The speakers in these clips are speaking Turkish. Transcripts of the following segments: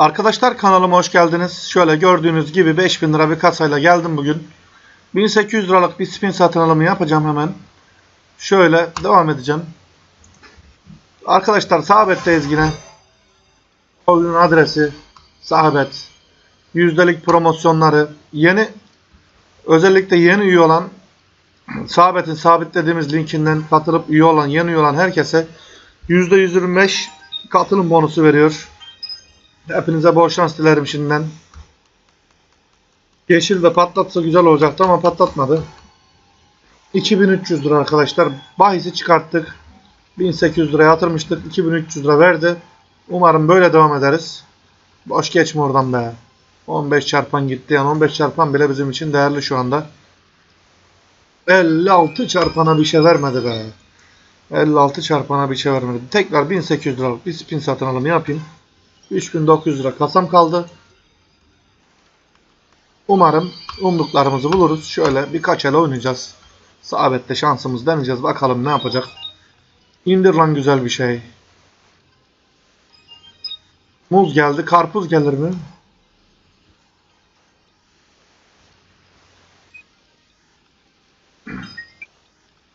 Arkadaşlar kanalıma hoş geldiniz. Şöyle gördüğünüz gibi 5000 lira bir kasayla geldim bugün. 1800 liralık bir spin satın alımı yapacağım hemen. Şöyle devam edeceğim. Arkadaşlar sahabetteyiz yine. Oyunun adresi sahabet. Yüzdelik promosyonları. Yeni özellikle yeni üye olan sahabetin sabitlediğimiz linkinden katılıp üye olan yeni üye olan herkese %125 katılım bonusu veriyor. Hepinize bol şans dilerim şimdiden. Yeşil de patlatsa güzel olacaktı ama patlatmadı. 2300 lira arkadaşlar. Bahisi çıkarttık. 1800 liraya yatırmıştık. 2300 lira verdi. Umarım böyle devam ederiz. Boş geçme oradan be. 15 çarpan gitti. Yani 15 çarpan bile bizim için değerli şu anda. 56 çarpana bir şey vermedi be. 56 çarpana bir şey vermedi. Tekrar 1800 liralık bir spin satın alımı yapayım. 3900 lira kasam kaldı. Umarım umduklarımızı buluruz. Şöyle birkaç el oynayacağız. Sabette şansımız deneyeceğiz. Bakalım ne yapacak. İndir lan güzel bir şey. Muz geldi. Karpuz gelir mi?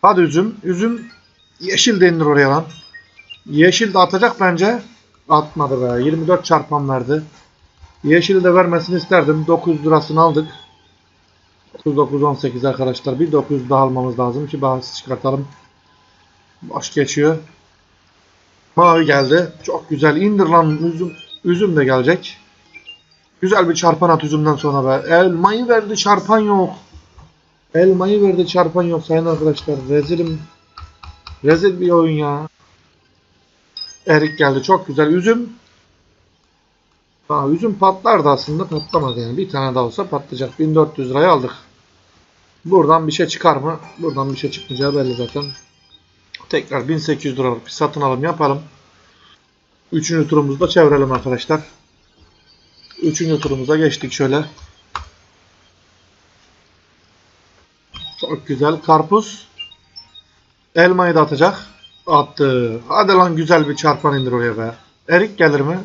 Hadi üzüm. Üzüm yeşil denir oraya lan. Yeşil de atacak bence. Atmadı be. 24 çarpan verdi. Yeşili de vermesini isterdim. 900 lirasını aldık. 9918 arkadaşlar. Bir 900 daha almamız lazım ki bahis çıkartalım. Boş geçiyor. Mavi geldi. Çok güzel. İndir lan üzüm. Üzüm de gelecek. Güzel bir çarpan at üzümden sonra be. Elmayı verdi çarpan yok. Elmayı verdi çarpan yok sayın arkadaşlar. Rezilim. Rezil bir oyun ya. Erik geldi. Çok güzel. Üzüm. Ha, üzüm patlardı aslında. Patlamadı yani. Bir tane daha olsa patlayacak. 1400 liraya aldık. Buradan bir şey çıkar mı? Buradan bir şey çıkmayacağı belli zaten. Tekrar 1800 liralık bir satın alım yapalım. Üçüncü turumuzu da çevirelim arkadaşlar. Üçüncü turumuza geçtik şöyle. Çok güzel. Karpuz. Elmayı da atacak. Attı. Hadi lan güzel bir çarpan indir oraya be. Erik gelir mi?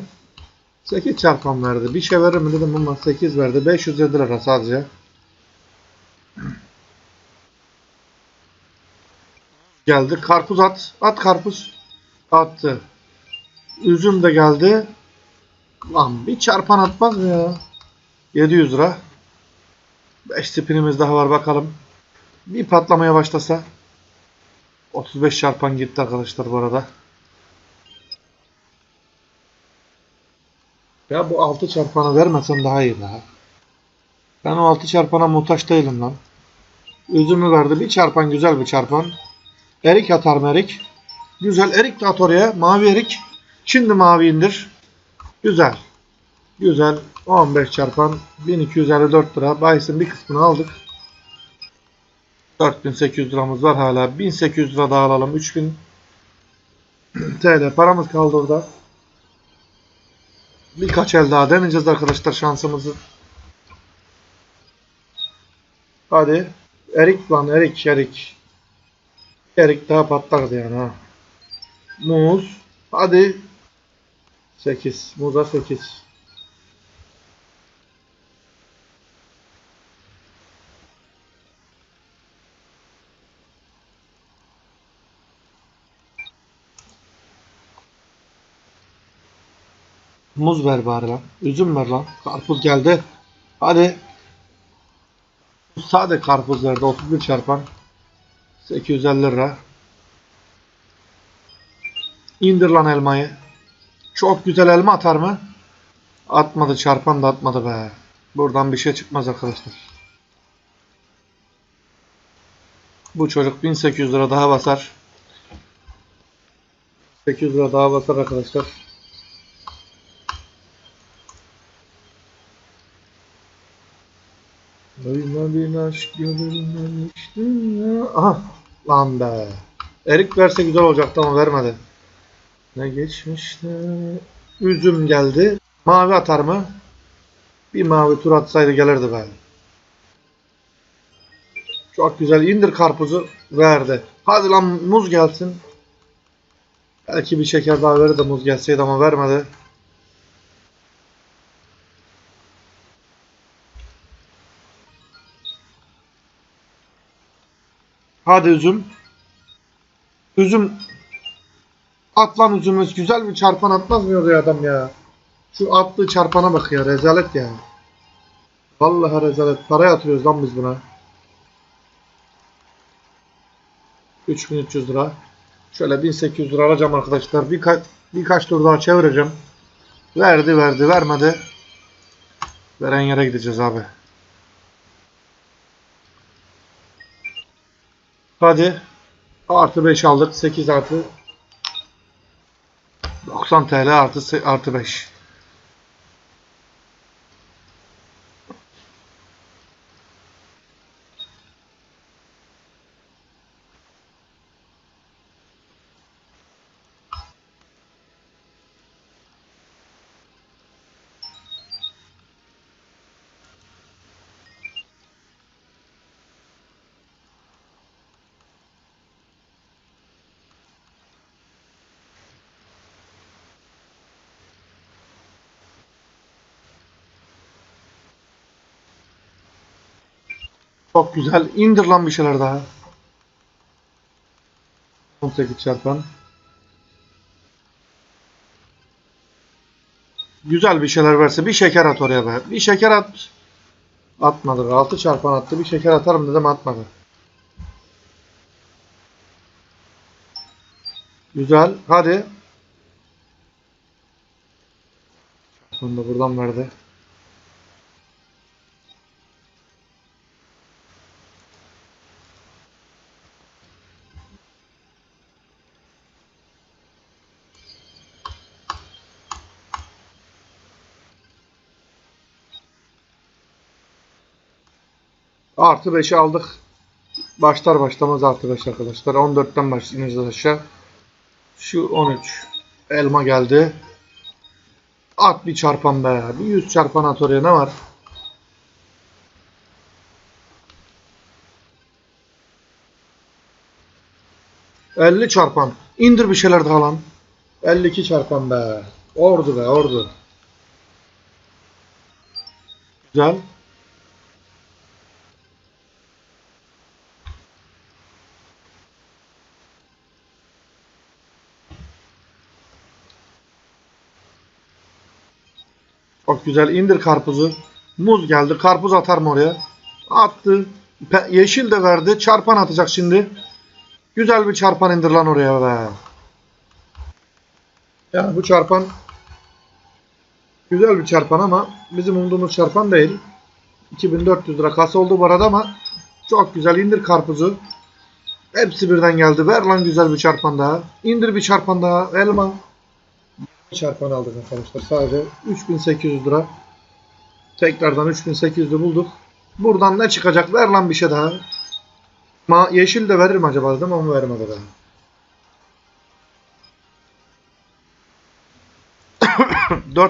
8 çarpan verdi. Bir şey verir mi dedim ama 8 verdi. 507 lira sadece. Geldi. Karpuz at. At karpuz. Attı. Üzüm de geldi. Lan bir çarpan atmaz mı ya? 700 lira. 5 spinimiz daha var bakalım. Bir patlamaya başlasa. 35 çarpan gitti arkadaşlar bu arada. Ya bu 6 çarpanı vermesen daha iyi daha. Ben o 6 çarpana muhtaç değilim lan. Üzümü verdi. Bir çarpan güzel bir çarpan. Erik atar erik? Güzel. Erik de at oraya. Mavi erik. Şimdi mavi indir. Güzel. Güzel. 15 çarpan 1254 lira. Bahis'in bir kısmını aldık. 4800 liramız var hala. 1800 lira daha alalım. 3000 TL paramız kaldı orada. Birkaç el daha deneyeceğiz arkadaşlar şansımızı. Hadi. Erik lan erik erik. Erik daha patlardı yani ha. Muz. Hadi. 8. Muza 8. Muz ver bari lan. Üzüm ver lan. Karpuz geldi. Hadi. Sade karpuz verdi. 31 çarpan. 850 lira. İndir lan elmayı. Çok güzel elma atar mı? Atmadı. Çarpan da atmadı be. Buradan bir şey çıkmaz arkadaşlar. Bu çocuk 1800 lira daha basar. 800 lira daha basar arkadaşlar. Oyna bir aşk görülmemişti ya. Aha lan be. Erik verse güzel olacaktı ama vermedi. Ne geçmişte? Üzüm geldi. Mavi atar mı? Bir mavi tur atsaydı gelirdi be. Çok güzel. indir karpuzu. Verdi. Hadi lan muz gelsin. Belki bir şeker daha verir de muz gelseydi ama vermedi. Hadi üzüm. Üzüm. At lan üzümümüz. Güzel bir çarpan atmaz mı oraya adam ya? Şu attığı çarpana bak ya. Rezalet ya. Vallahi rezalet. Para yatırıyoruz lan biz buna. 3300 lira. Şöyle 1800 lira alacağım arkadaşlar. Birkaç birkaç tur daha çevireceğim. Verdi verdi vermedi. Veren yere gideceğiz abi. Hadi. Artı 5 aldık. 8 artı 90 TL artı artı 5. Çok güzel. İndir lan bir şeyler daha. 18 çarpan. Güzel bir şeyler verse bir şeker at oraya be. Bir şeker at. Atmadı. 6 çarpan attı. Bir şeker atarım dedim atmadı. Güzel. Hadi. Çarpan da buradan verdi. Artı 5'i aldık. Başlar başlamaz artı 5 arkadaşlar. 14'ten başlayacağız aşağı. Şu 13. Elma geldi. At bir çarpan be. Bir 100 çarpan at oraya ne var? ...50 çarpan. İndir bir şeyler daha lan. 52 çarpan be. Ordu be ordu. Güzel. Güzel. indir karpuzu. Muz geldi. Karpuz atar mı oraya? Attı. Pe- yeşil de verdi. Çarpan atacak şimdi. Güzel bir çarpan indir lan oraya be. Yani bu çarpan güzel bir çarpan ama bizim umduğumuz çarpan değil. 2400 lira kasa oldu bu arada ama çok güzel indir karpuzu. Hepsi birden geldi. Ver lan güzel bir çarpan daha. İndir bir çarpan daha. Elma çarpan aldık arkadaşlar. Sadece 3800 lira. Tekrardan 3800'ü bulduk. Buradan ne çıkacak? Ver lan bir şey daha. Ma yeşil de verir mi acaba dedim ama vermedi daha.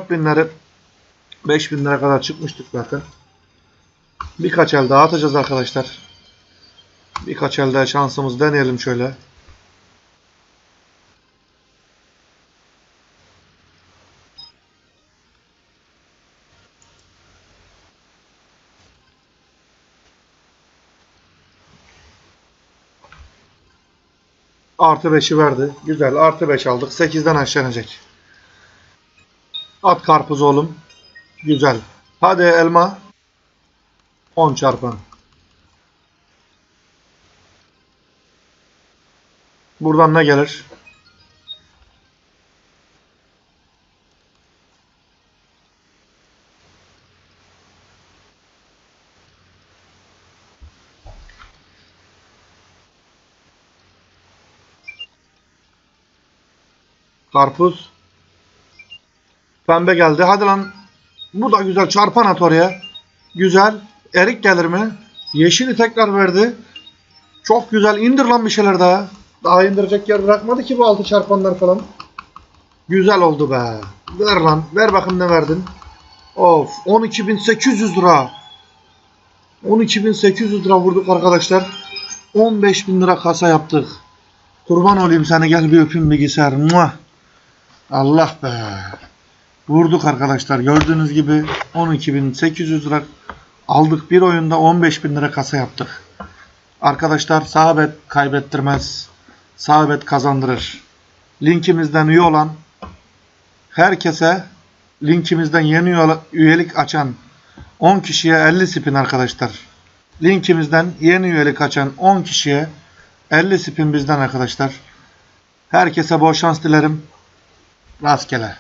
Binleri 5000 lira kadar çıkmıştık zaten. Birkaç el daha atacağız arkadaşlar. Birkaç el daha şansımız deneyelim şöyle. Artı 5'i verdi. Güzel. Artı 5 aldık. 8'den aşağı. At karpuz oğlum. Güzel. Hadi elma. 10 çarpan. Buradan ne gelir? Karpuz. Pembe geldi. Hadi lan. Bu da güzel. Çarpan at oraya. Güzel. Erik gelir mi? Yeşili tekrar verdi. Çok güzel. İndir lan bir şeyler daha. Daha indirecek yer bırakmadı ki bu altı çarpanlar falan. Güzel oldu be. Ver lan. Ver bakayım ne verdin. Of. 12.800 lira. 12.800 lira vurduk arkadaşlar. 15.000 lira kasa yaptık. Kurban olayım sana gel bir öpeyim bilgisayar. Muah. Allah be. Vurduk arkadaşlar. Gördüğünüz gibi 12.800 lira aldık. Bir oyunda 15.000 lira kasa yaptık. Arkadaşlar sahabet kaybettirmez. Sahabet kazandırır. Linkimizden üye olan herkese linkimizden yeni üye- üyelik açan 10 kişiye 50 spin arkadaşlar. Linkimizden yeni üyelik açan 10 kişiye 50 spin bizden arkadaşlar. Herkese bol şans dilerim. Rastgele.